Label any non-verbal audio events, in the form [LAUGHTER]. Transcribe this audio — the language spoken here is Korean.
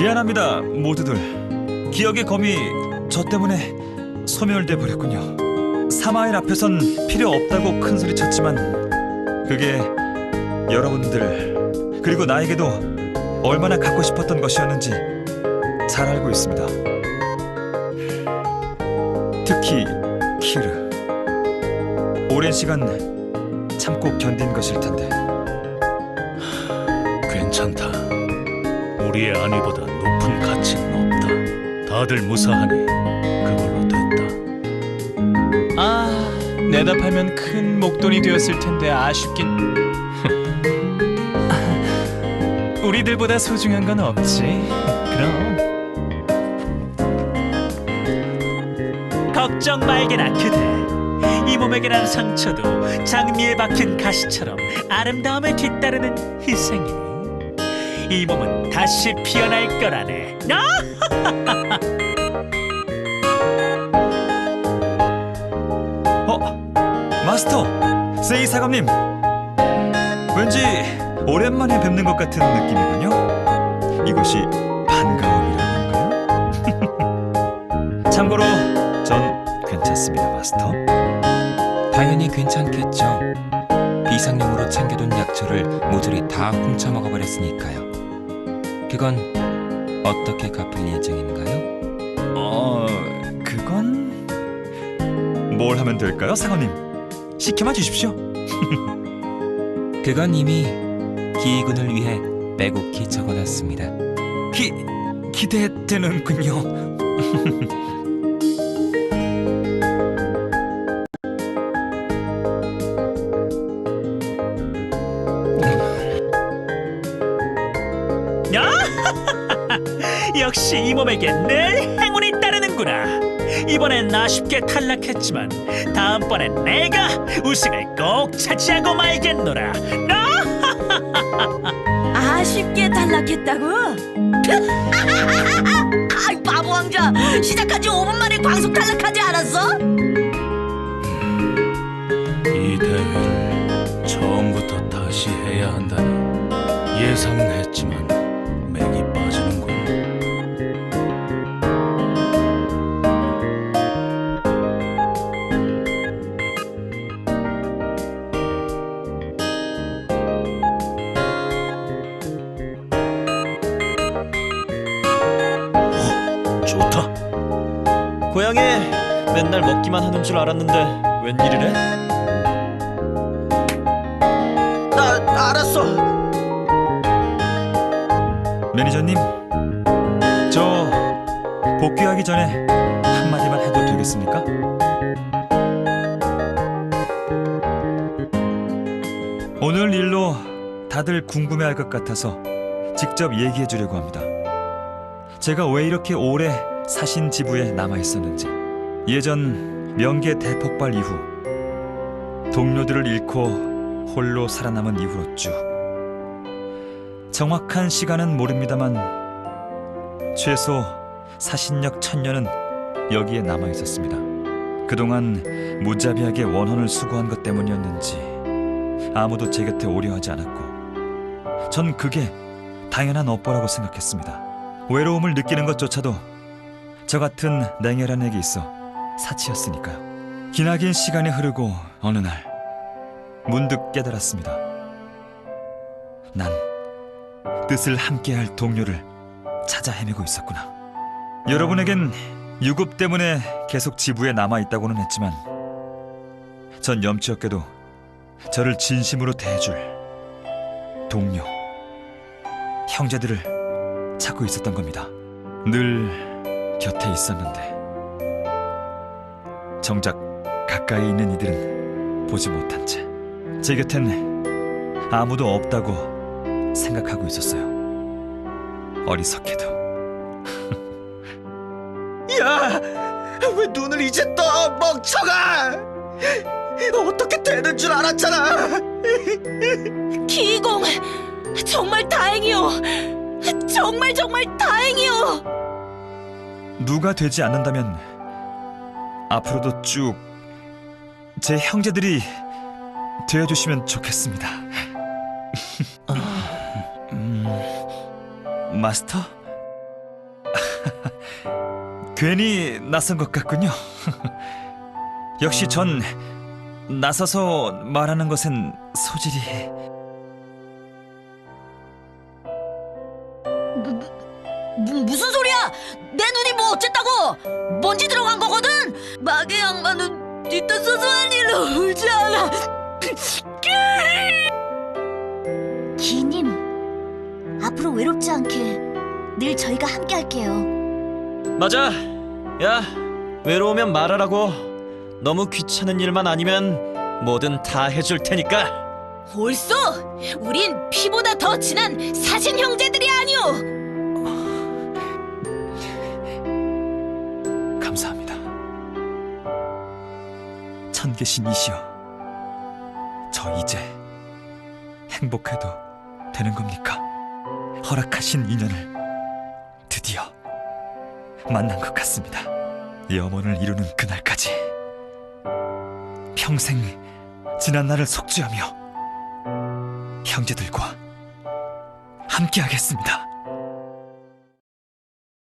미안합니다, 모두들. 기억의 검이 저 때문에 소멸돼 버렸군요. 사마엘 앞에선 필요 없다고 큰 소리 쳤지만 그게 여러분들 그리고 나에게도 얼마나 갖고 싶었던 것이었는지 잘 알고 있습니다. 특히 키르. 오랜 시간 참고 견딘 것일 텐데. 괜찮다. 우리의 안위보다 높은 가치는 없다. 다들 무사하니 그걸로 됐다. 아, 내답하면 큰 목돈이 되었을 텐데 아쉽긴. [LAUGHS] 우리들보다 소중한 건 없지. 그럼. 걱정 말게나 그대 이 몸에게 난 상처도 장미에 박힌 가시처럼 아름다움을 뒤따르는 희생이니 이 몸은 다시 피어날 거라네 아! [LAUGHS] 어, 마스터 세이 사감님. 왠지 오랜만에 뵙는 것 같은 느낌이군요. 이것이 반가움이라는 건가요? [LAUGHS] 참고로 전 괜찮습니다, 마스터. 당연히 괜찮겠죠. 비상용으로 챙겨둔 약초를 모조리 다 훔쳐 먹어버렸으니까요. 그건 어떻게 갚을 예정인가요? 어, 그건 뭘 하면 될까요, 사관님? 시켜만 주십시오. [LAUGHS] 그건 이미 기이군을 위해 빼곡히 적어놨습니다. 기 기대되는군요. [LAUGHS] 역시 이 몸에게 늘 행운이 따르는구나 이번엔 아쉽게 탈락했지만 다음번엔 내가 우승을 꼭 차지하고 말겠노라 아쉽게 탈락했다고? [LAUGHS] 아이 바보 왕자 시작한 지 5분 만에 광속 탈락하지 않았어? 고양이 맨날 먹기만 하는 줄 알았는데 웬일이래? 나 알았어. 매니저님, 저 복귀하기 전에 한마디만 해도 되겠습니까? 오늘 일로 다들 궁금해할 것 같아서 직접 얘기해 주려고 합니다. 제가 왜 이렇게 오래 사신 지부에 남아 있었는지, 예전 명계 대폭발 이후 동료들을 잃고 홀로 살아남은 이후로 쭉 정확한 시간은 모릅니다만 최소 사신력 천년은 여기에 남아 있었습니다. 그동안 무자비하게 원혼을 수고한 것 때문이었는지 아무도 제 곁에 오려 하지 않았고 전 그게 당연한 업보라고 생각했습니다. 외로움을 느끼는 것조차도 저 같은 냉혈한 에게 있어 사치였으니까요. 기나긴 시간이 흐르고 어느 날 문득 깨달았습니다. 난 뜻을 함께할 동료를 찾아 헤매고 있었구나. 여러분에겐 유급 때문에 계속 지부에 남아 있다고는 했지만 전 염치 없게도 저를 진심으로 대해줄 동료, 형제들을 찾고 있었던 겁니다. 늘 곁에 있었는데 정작 가까이 있는 이들은 보지 못한 채 제 곁엔 아무도 없다고 생각하고 있었어요. 어리석게도. [LAUGHS] 야, 왜 눈을 이제 떠 멍청아? 어떻게 되는 줄 알았잖아. [LAUGHS] 기공 정말 다행이요 정말 정말 다행이요 누가 되지 않는다면 앞으로도 쭉 제 형제들이 되어주시면 좋겠습니다. 음, 마스터? [LAUGHS] 괜히 나선 것 같군요. [LAUGHS] 역시 전 나서서 말하는 것엔 소질이 무, 무슨 소리야? 내 어쨌다고? 먼지 들어간 거거든. 마계 양반은 뒤따 소소한 일로 울지 않아. 기님, 앞으로 외롭지 않게 늘 저희가 함께 할게요. 맞아. 야, 외로우면 말하라고. 너무 귀찮은 일만 아니면 뭐든 다 해줄 테니까. 옳소. 우린 피보다 더 친한 사신 형제들이 아니오. 계신 이시여, 저 이제 행복해도 되는 겁니까? 허락하신 인연을 드디어 만난 것 같습니다. 염원을 이루는 그날까지 평생 지난 날을 속죄하며 형제들과 함께하겠습니다.